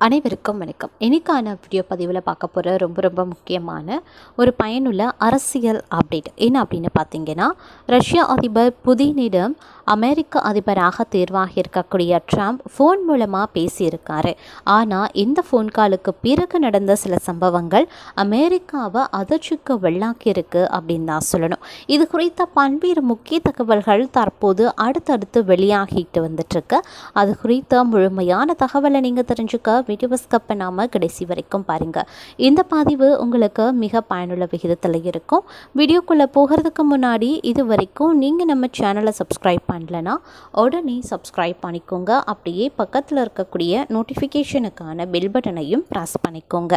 அனைவருக்கும் வணக்கம். இன்றைக்கான வீடியோ பதிவில் பார்க்க போகிற ரொம்ப ரொம்ப முக்கியமான ஒரு பயனுள்ள அரசியல் அப்டேட் என்ன அப்படின்னு பார்த்தீங்கன்னா ரஷ்ய அதிபர் புதினிடம் அமெரிக்க அதிபராக தேர்வாகி இருக்கக்கூடிய ட்ரம்ப் ஃபோன் மூலமாக பேசியிருக்காரு. ஆனால் இந்த ஃபோன் காலுக்கு பிறகு நடந்த சில சம்பவங்கள் அமெரிக்காவை அதிர்ச்சிக்கு வெள்ளாக்கியிருக்கு அப்படின்னு தான் சொல்லணும். இது குறித்த பல்வேறு முக்கிய தகவல்கள் தற்போது அடுத்தடுத்து வெளியாகிட்டு வந்துட்டுருக்கு. அது குறித்த முழுமையான தகவலை நீங்கள் தெரிஞ்சுக்க வீடியோ ஸ்கப் பண்ணாமல் கடைசி வரைக்கும் பாருங்கள் இந்த பதிவு உங்களுக்கு மிக பயனுள்ள விகிதத்தில் இருக்கும். வீடியோக்குள்ளே போகிறதுக்கு முன்னாடி இது வரைக்கும் நீங்கள் நம்ம சேனலை சப்ஸ்கிரைப் பண்ணலனா உடனே சப்ஸ்கிரைப் பண்ணிக்கோங்க. அப்படியே பக்கத்தில் இருக்கக்கூடிய நோட்டிஃபிகேஷனுக்கான பெல் பட்டனையும் ப்ரெஸ் பண்ணிக்கோங்க.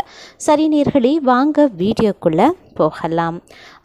சரி நேர்களே வாங்க வீடியோக்குள்ளே போகலாம்.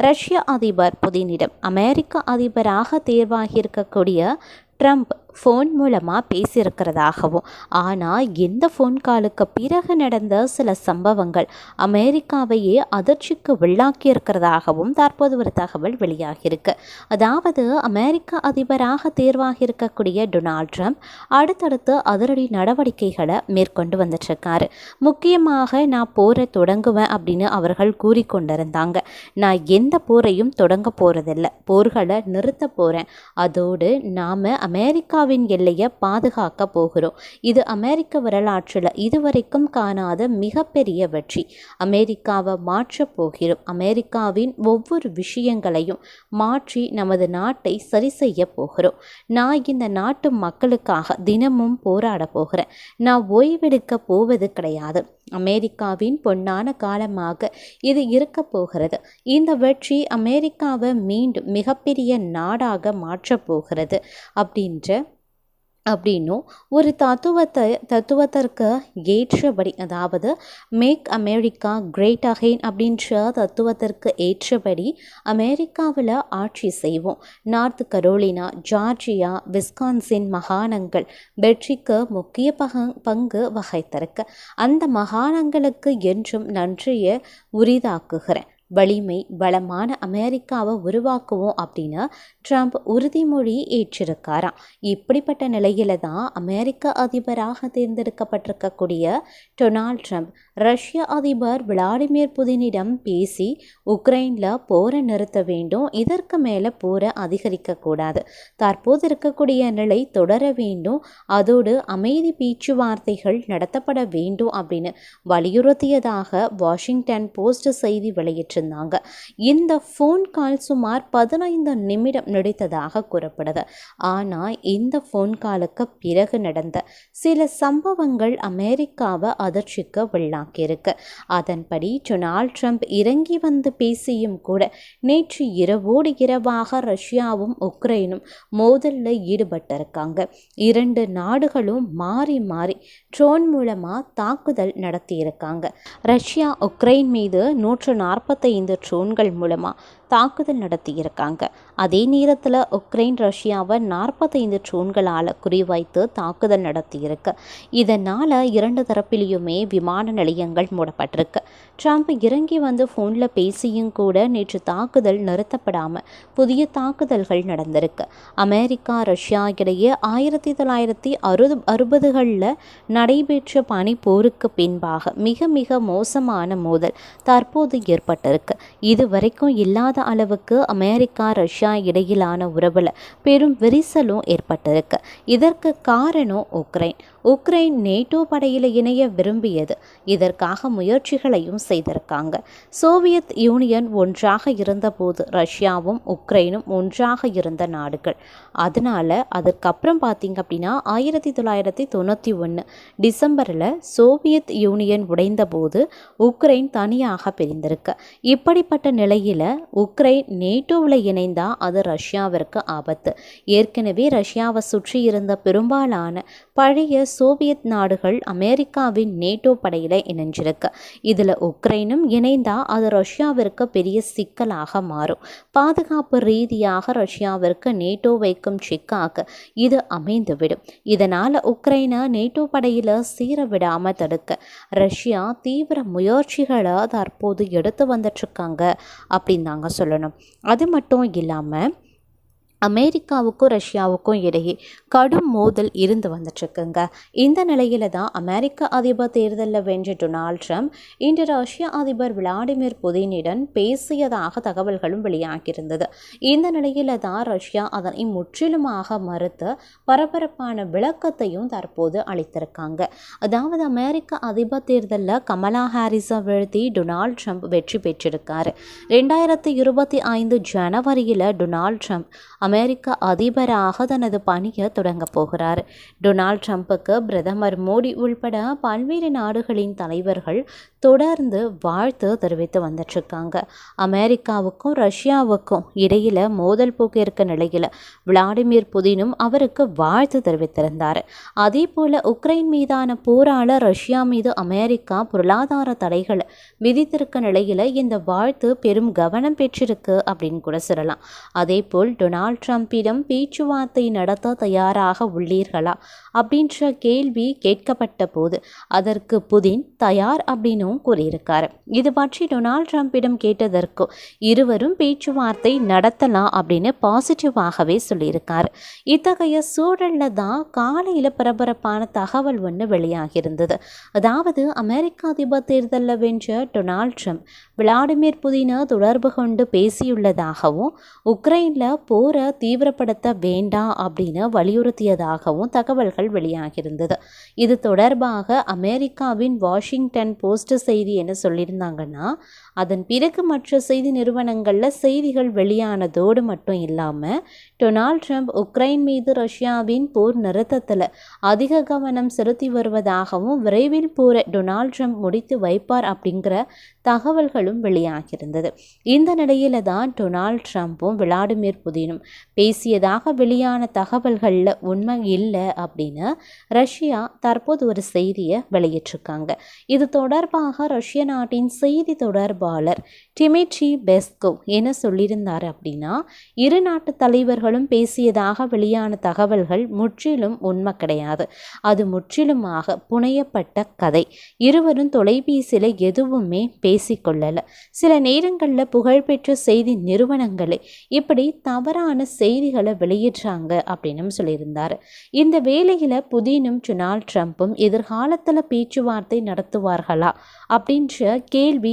ரஷ்ய அதிபர் புதினிடம் அமெரிக்க அதிபராக தேர்வாகியிருக்கக்கூடிய ட்ரம்ப் ஃபோன் மூலமாக பேசியிருக்கிறதாகவும் ஆனால் எந்த ஃபோன் காலுக்கு பிறகு நடந்த சில சம்பவங்கள் அமெரிக்காவையே அதிர்ச்சிக்கு உள்ளாக்கி இருக்கிறதாகவும் தற்போது ஒரு தகவல் வெளியாகியிருக்கு. அதாவது அமெரிக்க அதிபராக தேர்வாகி இருக்கக்கூடிய டொனால்ட் ட்ரம்ப் அடுத்தடுத்து அதிரடி நடவடிக்கைகளை மேற்கொண்டு வந்துட்டுருக்காரு. முக்கியமாக நான் போரை தொடங்குவேன் அப்படின்னு அவர்கள் கூறிக்கொண்டிருந்தாங்க. நான் எந்த போரையும் தொடங்க போகிறதில்ல போர்களை நிறுத்த போகிறேன் அதோடு நாம் அமெரிக்கா அமெரிக்காவின் எல்லையை பாதுகாக்க போகிறோம். இது அமெரிக்க வரலாற்றில் இதுவரைக்கும் காணாத மிகப்பெரிய வெற்றி. அமெரிக்காவை மாற்றப் போகிறோம். அமெரிக்காவின் ஒவ்வொரு விஷயங்களையும் மாற்றி நமது நாட்டை சரி செய்ய போகிறோம். நான் இந்த நாட்டு மக்களுக்காக தினமும் போராட போகிறேன். நான் ஓய்வெடுக்க போவது கிடையாது. அமெரிக்காவின் பொன்னான காலமாக இது இருக்க போகிறது. இந்த வெற்றி அமெரிக்காவை மீண்டும் மிகப்பெரிய நாடாக மாற்றப் போகிறது அப்படின்ற அப்படின்னும். ஒரு தத்துவத்தை தத்துவத்திற்கு ஏற்றபடி அதாவது மேக் அமெரிக்கா கிரேட் அகைன் அப்படின்ற தத்துவத்திற்கு ஏற்றபடி அமெரிக்காவில் ஆட்சி செய்வோம். நார்த் கரோலினா ஜார்ஜியா விஸ்கான்சின் மாகாணங்கள் வெற்றிக்கு முக்கிய பக பங்கு வகைத்திருக்கு. அந்த மாகாணங்களுக்கு என்றும் நன்றியை உரிதாக்குகிறேன். வலிமை பலமான அமெரிக்காவை உருவாக்குவோம் அப்படின்னு ட்ரம்ப் உறுதிமொழி ஏற்றிருக்காராம். இப்படிப்பட்ட நிலையில தான் அமெரிக்க அதிபராக தேர்ந்தெடுக்கப்பட்டிருக்கக்கூடிய டொனால்ட் ட்ரம்ப் ரஷ்ய அதிபர் விளாடிமிர் புதினிடம் பேசி உக்ரைனில் போரை நிறுத்த வேண்டும் இதற்கு மேலே போரை அதிகரிக்கக்கூடாது தற்போது இருக்கக்கூடிய நிலை தொடர வேண்டும் அதோடு அமைதி பேச்சுவார்த்தைகள் நடத்தப்பட வேண்டும் அப்படின்னு வலியுறுத்தியதாக வாஷிங்டன் போஸ்ட் செய்தி வெளியிட்டு இருந்தாங்க இந்த ஃபோன் கால் சுமார் பதினைந்து நிமிடம் நடித்ததாக கூறப்படுது. ஆனால் இந்த ஃபோன் காலுக்கு பிறகு நடந்த சில சம்பவங்கள் அமெரிக்காவை அதிர்ச்சிக்கு உள்ளாக்கியிருக்கு. அதன்படி டொனால்ட் ட்ரம்ப் இறங்கி வந்து பேசியும் கூட நேற்று இரவோடு இரவாக ரஷ்யாவும் உக்ரைனும் மோதலில் ஈடுபட்டிருக்காங்க. இரண்டு நாடுகளும் மாறி மாறி ட்ரோன் மூலமாக தாக்குதல் நடத்தியிருக்காங்க. ரஷ்யா உக்ரைன் மீது நூற்று நாற்பத்தி இந்த ட்ரோன்கள் மூலமாக தாக்குதல் நடத்தியிருக்காங்க. அதே நேரத்தில் உக்ரைன் ரஷ்யாவை நாற்பத்தைந்து ட்ரோன்களால் குறிவைத்து தாக்குதல் நடத்தியிருக்கு. இதனால் இரண்டு தரப்பிலையுமே விமான நிலையங்கள் மூடப்பட்டிருக்கு. ட்ரம்ப் இறங்கி வந்து ஃபோனில் பேசியும் கூட நேற்று தாக்குதல் நிறுத்தப்படாமல் புதிய தாக்குதல்கள் நடந்திருக்கு. அமெரிக்கா ரஷ்யா இடையே ஆயிரத்தி தொள்ளாயிரத்தி அறுபது அறுபதுகளில் நடைபெற்ற பனிப்போருக்கு பின்பாக மிக மிக மோசமான மோதல் தற்போது ஏற்பட்டிருக்கு. இது வரைக்கும் இல்லாத அளவுக்கு அமெரிக்கா ரஷ்யா இடையிலான உறவில் பெரும் விரிசலும் ஏற்பட்டிருக்கு. இதற்கு காரணம் உக்ரைன். உக்ரைன் நேட்டோ படையில் இணைய விரும்பியது. இதற்காக முயற்சிகளையும் செய்திருக்காங்க. சோவியத் யூனியன் ஒன்றாக இருந்தபோது ரஷ்யாவும் உக்ரைனும் ஒன்றாக இருந்த நாடுகள். அதனால் அதுக்கப்புறம் பார்த்தீங்க அப்படின்னா ஆயிரத்தி தொள்ளாயிரத்தி தொண்ணூற்றி ஒன்று டிசம்பரில் சோவியத் யூனியன் உடைந்தபோது உக்ரைன் தனியாக பிரிந்திருக்கு. இப்படிப்பட்ட நிலையில் உக்ரைன் நேட்டோவில் இணைந்தால் அது ரஷ்யாவிற்கு ஆபத்து. ஏற்கனவே ரஷ்யாவை சுற்றி இருந்த பெரும்பாலான பழைய சோவியத் நாடுகள் அமெரிக்காவின் நேட்டோ படையில் இணைஞ்சிருக்கு. இதில் உக்ரைனும் இணைந்தால் அது ரஷ்யாவிற்கு பெரிய சிக்கலாக மாறும். பாதுகாப்பு ரீதியாக ரஷ்யாவிற்கு நேட்டோ வைக்கும் சிக்காக இது அமைந்துவிடும். இதனால் உக்ரைனை நேட்டோ படையில் சீர விடாமல் தடுக்க. ரஷ்யா தீவிர முயற்சிகளை தற்போது எடுத்து வந்துட்டுருக்காங்க அப்படின்னு தாங்க சொல்லணும். அது மட்டும் இல்லாமல் அமெரிக்காவுக்கும் ரஷ்யாவுக்கும் இடையே கடும் மோதல் இருந்து வந்துட்டுருக்குங்க. இந்த நிலையில தான் அமெரிக்க அதிபர் தேர்தலில் வென்ற டொனால்ட் ட்ரம்ப் இன்று ரஷ்ய அதிபர் விளாடிமிர் புதினிடன் பேசியதாக தகவல்களும் வெளியாகியிருந்தது. இந்த நிலையில தான் ரஷ்யா அதனை முற்றிலுமாக மறுத்து பரபரப்பான விளக்கத்தையும் தற்போது அளித்திருக்காங்க. அதாவது அமெரிக்க அதிபர் தேர்தலில் கமலா ஹாரிஸை வீழ்த்தி டொனால்ட் ட்ரம்ப் வெற்றி பெற்றிருக்காரு. ரெண்டாயிரத்தி இருபத்தி ஐந்து ஜனவரியில் டொனால்ட் ட்ரம்ப் அமெரிக்க அதிபராக தனது பணியை தொடங்கப் போகிறார். டொனால்ட் ட்ரம்ப்புக்கு பிரதமர் மோடி உள்பட பல்வேறு நாடுகளின் தலைவர்கள் தொடர்ந்து வாழ்த்து தெரிவித்து வந்துட்டுருக்காங்க. அமெரிக்காவுக்கும் ரஷ்யாவுக்கும் இடையில் மோதல் போக்கு இருக்க நிலையில் விளாடிமிர் புதினும் அவருக்கு வாழ்த்து தெரிவித்திருந்தார். அதே போல் உக்ரைன் மீதான போரால் ரஷ்யா மீது அமெரிக்கா பொருளாதார தடைகளை விதித்திருக்க நிலையில் இந்த வாழ்த்து பெரும் கவனம் பெற்றிருக்கு அப்படின்னு கூட சொல்லலாம். அதே போல் டொனால்ட் ட்ரம்பிடம் பேச்சுவார்த்தை நடத்த தயாராக உள்ளீர்களா? அப்படின்ற கேள்வி கேட்கப்பட்ட போது அதற்கு புதின் தயார் அப்படின்னும் கூறியிருக்காரு. இது பற்றி டொனால்ட் ட்ரம்ப்பிடம் கேட்டதற்கு இருவரும் பேச்சுவார்த்தை நடத்தலாம் அப்படின்னு பாசிட்டிவாகவே சொல்லியிருக்காரு. இத்தகைய சூழலில் தான் காலையில் பரபரப்பான தகவல் ஒன்று வெளியாகியிருந்தது. அதாவது அமெரிக்க அதிபர் தேர்தலில் வென்ற டொனால்ட் ட்ரம்ப் விளாடிமிர் புதினை தொடர்பு கொண்டு பேசியுள்ளதாகவும் உக்ரைனில் போரை தீவிரப்படுத்த வேண்டாம் அப்படின்னு வலியுறுத்தியதாகவும் தகவல்கள் வெளியாகியிருந்தது. இது தொடர்பாக அமெரிக்காவின் வாஷிங்டன் போஸ்ட் செய்தி என்ன சொல்லியிருந்தாங்கன்னா அதன் பிறகு மற்ற செய்தி நிறுவனங்களில் செய்திகள் வெளியானதோடு மட்டும் இல்லாமல் டொனால்ட் ட்ரம்ப் உக்ரைன் மீது ரஷ்யாவின் போர் நிறுத்தத்தில் அதிக கவனம் செலுத்தி வருவதாகவும் விரைவில் போரை டொனால்ட் ட்ரம்ப் முடித்து வைப்பார் அப்படிங்கிற தகவல்களும் வெளியாகியிருந்தது. இந்த நிலையில தான் டொனால்ட் ட்ரம்ப்பும் விளாடிமிர் புதினும் பேசியதாக வெளியான தகவல்களில் உண்மை இல்லை அப்படின்னு ரஷ்யா தற்போது ஒரு செய்தியை வெளியிட்டிருக்காங்க. இது தொடர்பாக ரஷ்ய நாட்டின் செய்தி தொடர்பு தொடர்பாளர் டிமிட்ரி பெஸ்கோ என்ன சொல்லியிருந்தார் அப்படின்னா இரு நாட்டு தலைவர்களும் பேசியதாக வெளியான தகவல்கள் முற்றிலும் உண்மை கிடையாது. அது முற்றிலுமாக புனையப்பட்ட கதை. இருவரும் தொலைபேசியில் எதுவுமே பேசிக்கொள்ளலை. சில நேரங்களில் புகழ்பெற்ற செய்தி நிறுவனங்களே இப்படி தவறான செய்திகளை வெளியிடுறாங்க அப்படின்னு சொல்லியிருந்தார். இந்த வேலையில் புதினும் டொனால்ட் ட்ரம்ப்பும் எதிர்காலத்தில் பேச்சுவார்த்தை நடத்துவார்களா அப்படின்ற கேள்வி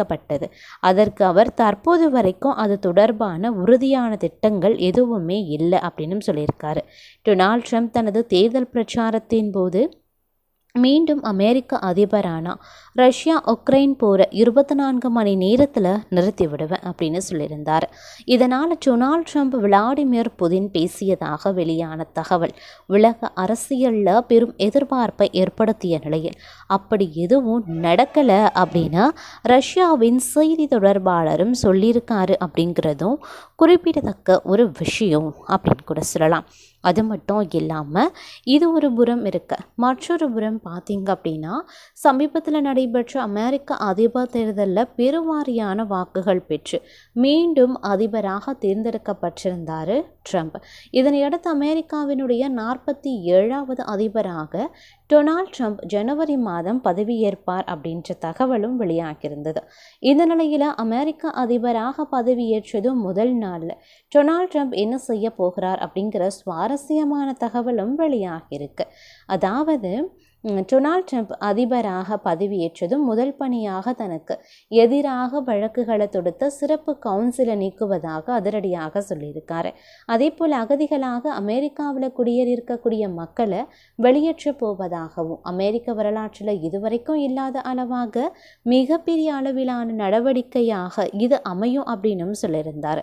முன்வைக்கப்பட்டது அதற்கு அவர் தற்போது வரைக்கும் அது தொடர்பான உறுதியான திட்டங்கள் எதுவுமே இல்லை அப்படின்னு சொல்லியிருக்காரு. டொனால்ட் ட்ரம்ப் தனது தேர்தல் பிரச்சாரத்தின் போது மீண்டும் அமெரிக்க அதிபரானா ரஷ்யா உக்ரைன் போரை இருபத்தி நான்கு மணி நேரத்தில் நிறுத்தி விடுவேன் அப்படின்னு சொல்லியிருந்தார். இதனால் டொனால்ட் ட்ரம்ப் விளாடிமிர் புதின் பேசியதாக வெளியான தகவல் உலக அரசியலில் பெரும் எதிர்பார்ப்பை ஏற்படுத்திய நிலையில் அப்படி எதுவும் நடக்கலை அப்படின்னு ரஷ்யாவின் செய்தி தொடர்பாளரும் சொல்லியிருக்காரு அப்படிங்கிறதும் குறிப்பிடத்தக்க ஒரு விஷயம் அப்படின்னு கூட சொல்லலாம். அது மட்டும் இல்லாமல் இது ஒரு புறம் இருக்க மற்றொரு புறம் பார்த்தீங்க அப்படின்னா சமீபத்தில் நடைபெற்ற அமெரிக்க அதிபர் தேர்தலில் பெருவாரியான வாக்குகள் பெற்று மீண்டும் அதிபராக தேர்ந்தெடுக்கப்பட்டிருந்தார் ட்ரம்ப். இதனையடுத்து அமெரிக்காவினுடைய நாற்பத்தி ஏழாவது அதிபராக டொனால்ட் ட்ரம்ப் ஜனவரி மாதம் பதவியேற்பார் அப்படின்ற தகவலும் வெளியாகியிருந்தது. இந்த நிலையில் அமெரிக்க அதிபராக பதவியேற்றதும் முதல் நாளில் டொனால்ட் ட்ரம்ப் என்ன செய்ய போகிறார் அப்படிங்கிற சுவாரஸ்யமான தகவலும் வெளியாகியிருக்கு. அதாவது டொனால்ட் ட்ரம்ப் அதிபராக பதவியேற்றதும் முதல் பணியாக தனக்கு எதிராக வழக்குகளை தொடுத்த சிறப்பு கவுன்சிலை நீக்குவதாக அதிரடியாக சொல்லியிருக்காரு. அதே போல் அகதிகளாக அமெரிக்காவில் குடியேறியிருக்கக்கூடிய மக்களை வெளியேற்ற போவதாகவும் அமெரிக்க வரலாற்றில் இதுவரைக்கும் இல்லாத அளவாக மிகப்பெரிய அளவிலான நடவடிக்கையாக இது அமையும் அப்படின்னும் சொல்லியிருந்தார்.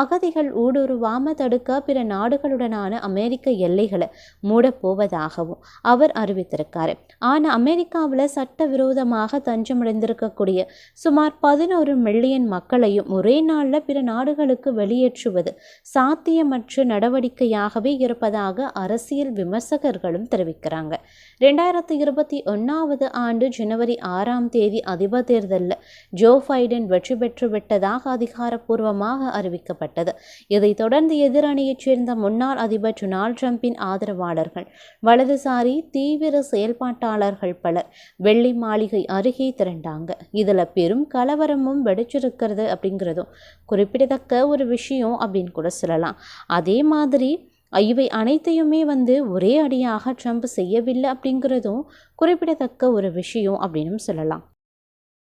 அகதிகள் ஊடுருவாம தடுக்க பிற நாடுகளுடனான அமெரிக்க எல்லைகளை மூடப்போவதாகவும் அவர் அறிவித்திருக்கார். இருக்காரு. ஆனால் அமெரிக்காவில் சட்டவிரோதமாக தஞ்சமடைந்திருக்கக்கூடிய சுமார் பதினோரு மில்லியன் மக்களையும் ஒரே நாளில் பிற நாடுகளுக்கு வெளியேற்றுவது சாத்தியமற்ற நடவடிக்கையாகவே இருப்பதாக அரசியல் விமர்சகர்களும் தெரிவிக்கிறாங்க. ரெண்டாயிரத்தி இருபத்தி ஒன்றாவது ஆண்டு ஜனவரி ஆறாம் தேதி அதிபர் தேர்தலில் ஜோ பைடன் வெற்றி பெற்று விட்டதாக அதிகாரப்பூர்வமாக அறிவிக்கப்பட்டது. இதைத் தொடர்ந்து எதிரணியைச் சேர்ந்த முன்னாள் அதிபர் டொனால்ட் ட்ரம்பின் ஆதரவாளர்கள் வலதுசாரி தீவிர செயல் செயல்பாட்டாளர்கள் பலர் வெள்ளி மாளிகை அருகே திரண்டாங்க. இதில் பெரும் கலவரமும் வெடிச்சிருக்கிறது அப்படிங்கிறதும் குறிப்பிடத்தக்க ஒரு விஷயம் அப்படின்னு கூட சொல்லலாம். அதே மாதிரி இவை அனைத்தையுமே வந்து ஒரே அடியாக ட்ரம்ப் செய்யவில்லை அப்படிங்கிறதும் குறிப்பிடத்தக்க ஒரு விஷயம் அப்படின்னு சொல்லலாம்.